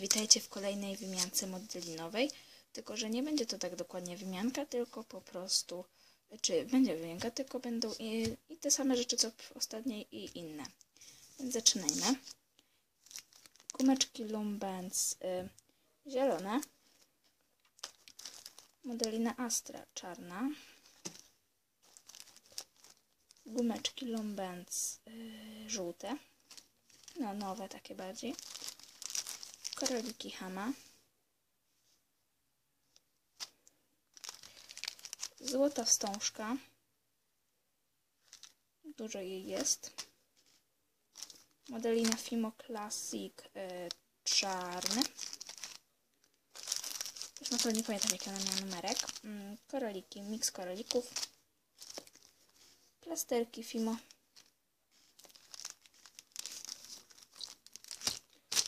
witajcie w kolejnej wymiance modelinowej. Tylko, że nie będzie to tak dokładnie wymianka, tylko po prostu, czy będzie wymianka, tylko będą i, i te same rzeczy co w ostatniej i inne. Więc zaczynajmy. Gumeczki Lumbens y, zielone. Modelina Astra czarna. Gumeczki Lumbens y, żółte. No, nowe takie bardziej. Koroliki Hama. Złota wstążka. Dużo jej jest. Modelina Fimo Classic y, czarny. Już na to nie pamiętam jaki ona miała numerek. Mm, koroliki, miks korolików. Plasterki Fimo.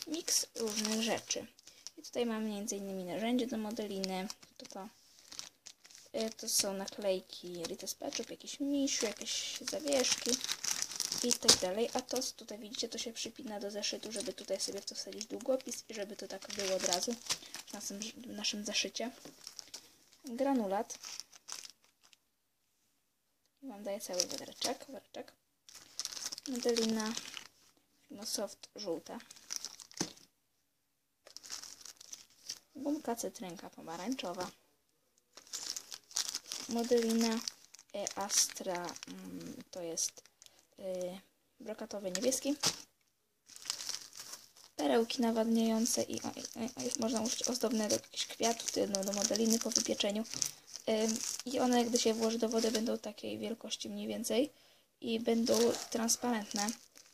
Miks różnych rzeczy. I tutaj mamy m.in. narzędzie do modeliny. To, to, y, to są naklejki Rita Speczuk, jakieś misiu, jakieś zawieszki i tak dalej. A to tutaj widzicie, to się przypina do zeszytu, żeby tutaj sobie w to wsadzić długopis i żeby to tak było od razu w naszym, w naszym zeszycie. Granulat. I Wam daję cały woreczek. woreczek. Modelina Fimosoft żółta. Gumka cytrynka pomarańczowa. Modelina e Astra mm, to jest yy, brokatowy niebieski. Perełki nawadniające i, można użyć ozdobne do jakichś kwiatów, no, do modeliny po wypieczeniu. I one, gdy się włoży do wody, będą takiej wielkości mniej więcej i będą transparentne.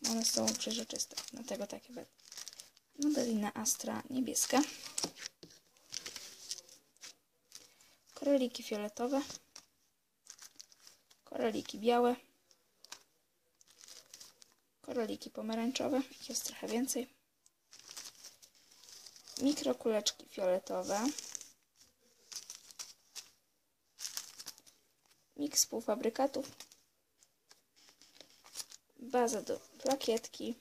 One są przeźroczyste, dlatego takie będą. Modelina Astra niebieska. Koroliki fioletowe. Koroliki białe. Koroliki pomarańczowe. Ich jest trochę więcej. Mikrokuleczki fioletowe. Miks półfabrykatów. Baza do plakietki.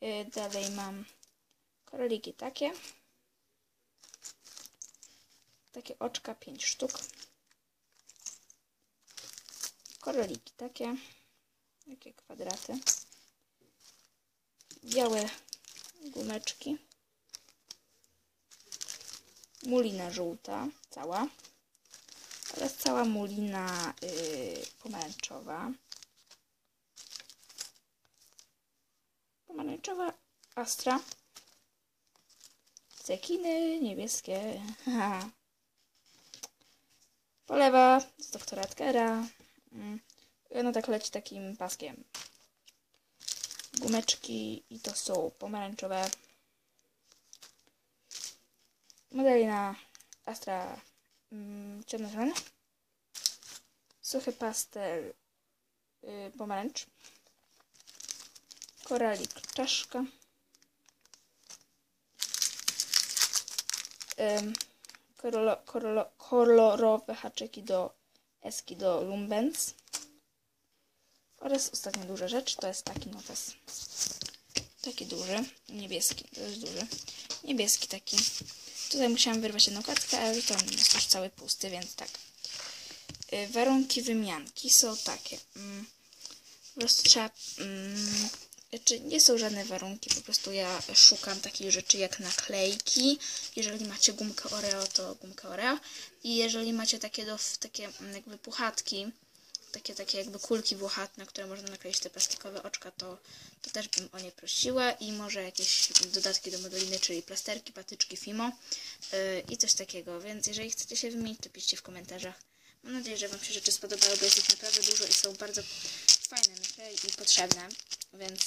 Yy, dalej mam koroliki takie. Takie oczka 5 sztuk. Koroliki takie. Jakie kwadraty. Białe gumeczki. Mulina żółta, cała. Oraz cała mulina yy, pomarańczowa. Pomarańczowa Astra. Cekiny niebieskie. Polewa z doktora Edgera. No tak leci takim paskiem. Gumeczki i to są pomarańczowe. Modelina Astra mm, ciemnozielony. Suchy pastel y, pomarańcz. Koralik czaszka. Ym, korolo, korolo, kolorowe haczyki do eski do Lumbens. Oraz ostatnia duża rzecz to jest taki notes. Taki duży, niebieski, to jest duży. Niebieski taki. Tutaj musiałam wyrwać jedną kartkę, ale to jest już cały pusty, więc tak. Yy, warunki wymianki są takie. Mm, po prostu trzeba... Mm, znaczy nie są żadne warunki, po prostu ja szukam takich rzeczy jak naklejki. Jeżeli macie gumkę Oreo, to gumkę Oreo. I jeżeli macie takie, do, takie jakby puchatki, takie, takie jakby kulki włochat, które można nakleić te plastikowe oczka, to, to też bym o nie prosiła. I może jakieś dodatki do modeliny, czyli plasterki, patyczki, Fimo yy, i coś takiego. Więc jeżeli chcecie się wymienić, to piszcie w komentarzach. Mam nadzieję, że Wam się rzeczy spodobały, bo jest ich naprawdę dużo i są bardzo fajne, myślę, i potrzebne. Więc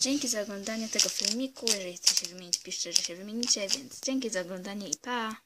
dzięki za oglądanie tego filmiku. Jeżeli chcecie wymienić, piszcie, że się wymienicie. Więc dzięki za oglądanie i pa!